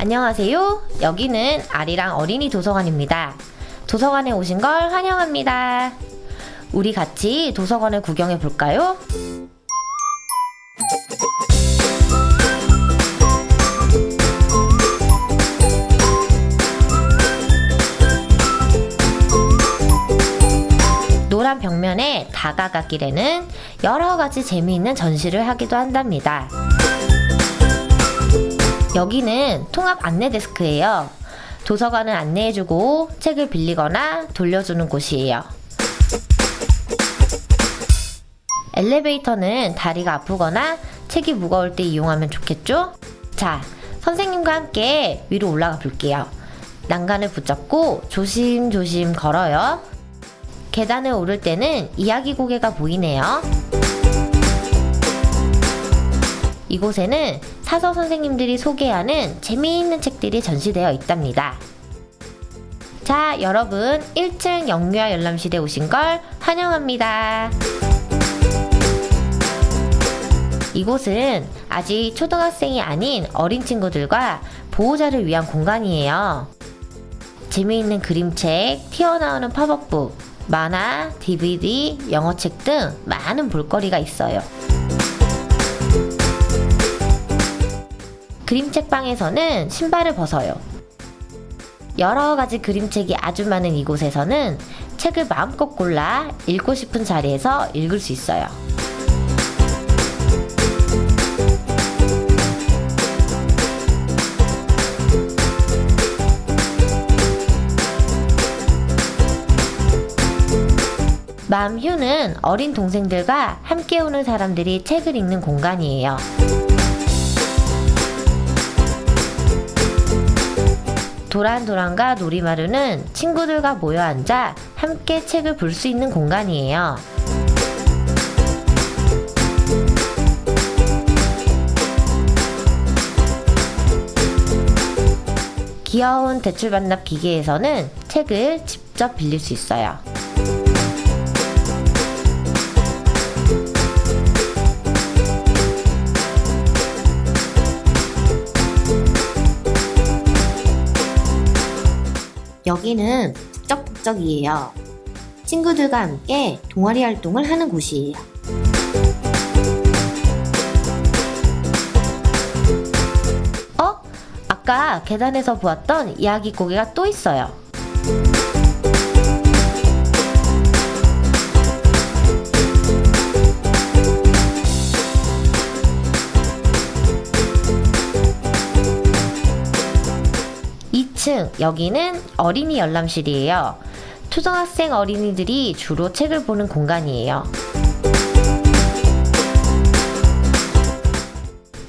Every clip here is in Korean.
안녕하세요. 여기는 아리랑 어린이 도서관입니다. 도서관에 오신 걸 환영합니다. 우리 같이 도서관을 구경해 볼까요? 노란 벽면에 다가가길에는 여러 가지 재미있는 전시를 하기도 한답니다. 여기는 통합 안내 데스크예요. 도서관을 안내해주고 책을 빌리거나 돌려주는 곳이에요. 엘리베이터는 다리가 아프거나 책이 무거울 때 이용하면 좋겠죠? 자, 선생님과 함께 위로 올라가 볼게요. 난간을 붙잡고 조심조심 걸어요. 계단을 오를 때는 이야기 고개가 보이네요. 이곳에는 사서 선생님들이 소개하는 재미있는 책들이 전시되어 있답니다. 자, 여러분 1층 영유아 열람실에 오신 걸 환영합니다. 이곳은 아직 초등학생이 아닌 어린 친구들과 보호자를 위한 공간이에요. 재미있는 그림책, 튀어나오는 팝업북, 만화, DVD, 영어책 등 많은 볼거리가 있어요. 그림책방에서는 신발을 벗어요. 여러 가지 그림책이 아주 많은 이곳에서는 책을 마음껏 골라 읽고 싶은 자리에서 읽을 수 있어요. 맘휴는 어린 동생들과 함께 오는 사람들이 책을 읽는 공간이에요. 도란도란과 놀이마루는 친구들과 모여 앉아 함께 책을 볼 수 있는 공간이에요. 귀여운 대출 반납 기계에서는 책을 직접 빌릴 수 있어요. 여기는 북적북적이에요. 친구들과 함께 동아리 활동을 하는 곳이에요. 어? 아까 계단에서 보았던 이야기 고개가 또 있어요. 이층 여기는 어린이 열람실이에요. 초등학생 어린이들이 주로 책을 보는 공간이에요.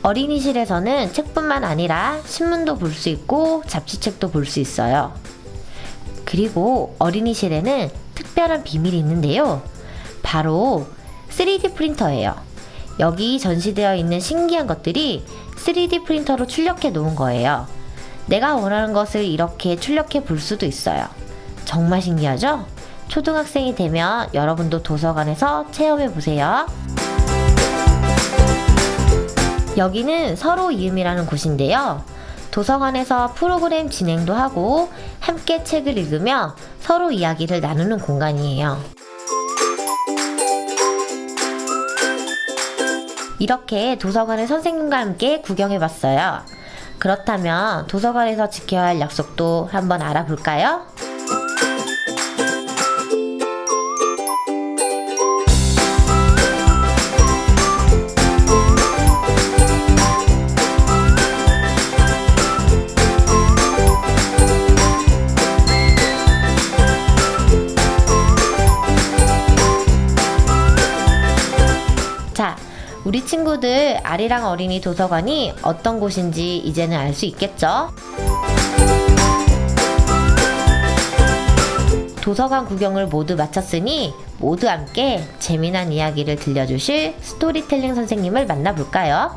어린이실에서는 책뿐만 아니라 신문도 볼 수 있고 잡지책도 볼 수 있어요. 그리고 어린이실에는 특별한 비밀이 있는데요. 바로 3D 프린터예요. 여기 전시되어 있는 신기한 것들이 3D 프린터로 출력해 놓은 거예요. 내가 원하는 것을 이렇게 출력해 볼 수도 있어요. 정말 신기하죠? 초등학생이 되면 여러분도 도서관에서 체험해 보세요. 여기는 서로 이음이라는 곳인데요. 도서관에서 프로그램 진행도 하고 함께 책을 읽으며 서로 이야기를 나누는 공간이에요. 이렇게 도서관의 선생님과 함께 구경해 봤어요. 그렇다면 도서관에서 지켜야 할 약속도 한번 알아볼까요? 우리 친구들 아리랑 어린이 도서관이 어떤 곳인지 이제는 알 수 있겠죠? 도서관 구경을 모두 마쳤으니 모두 함께 재미난 이야기를 들려주실 스토리텔링 선생님을 만나볼까요?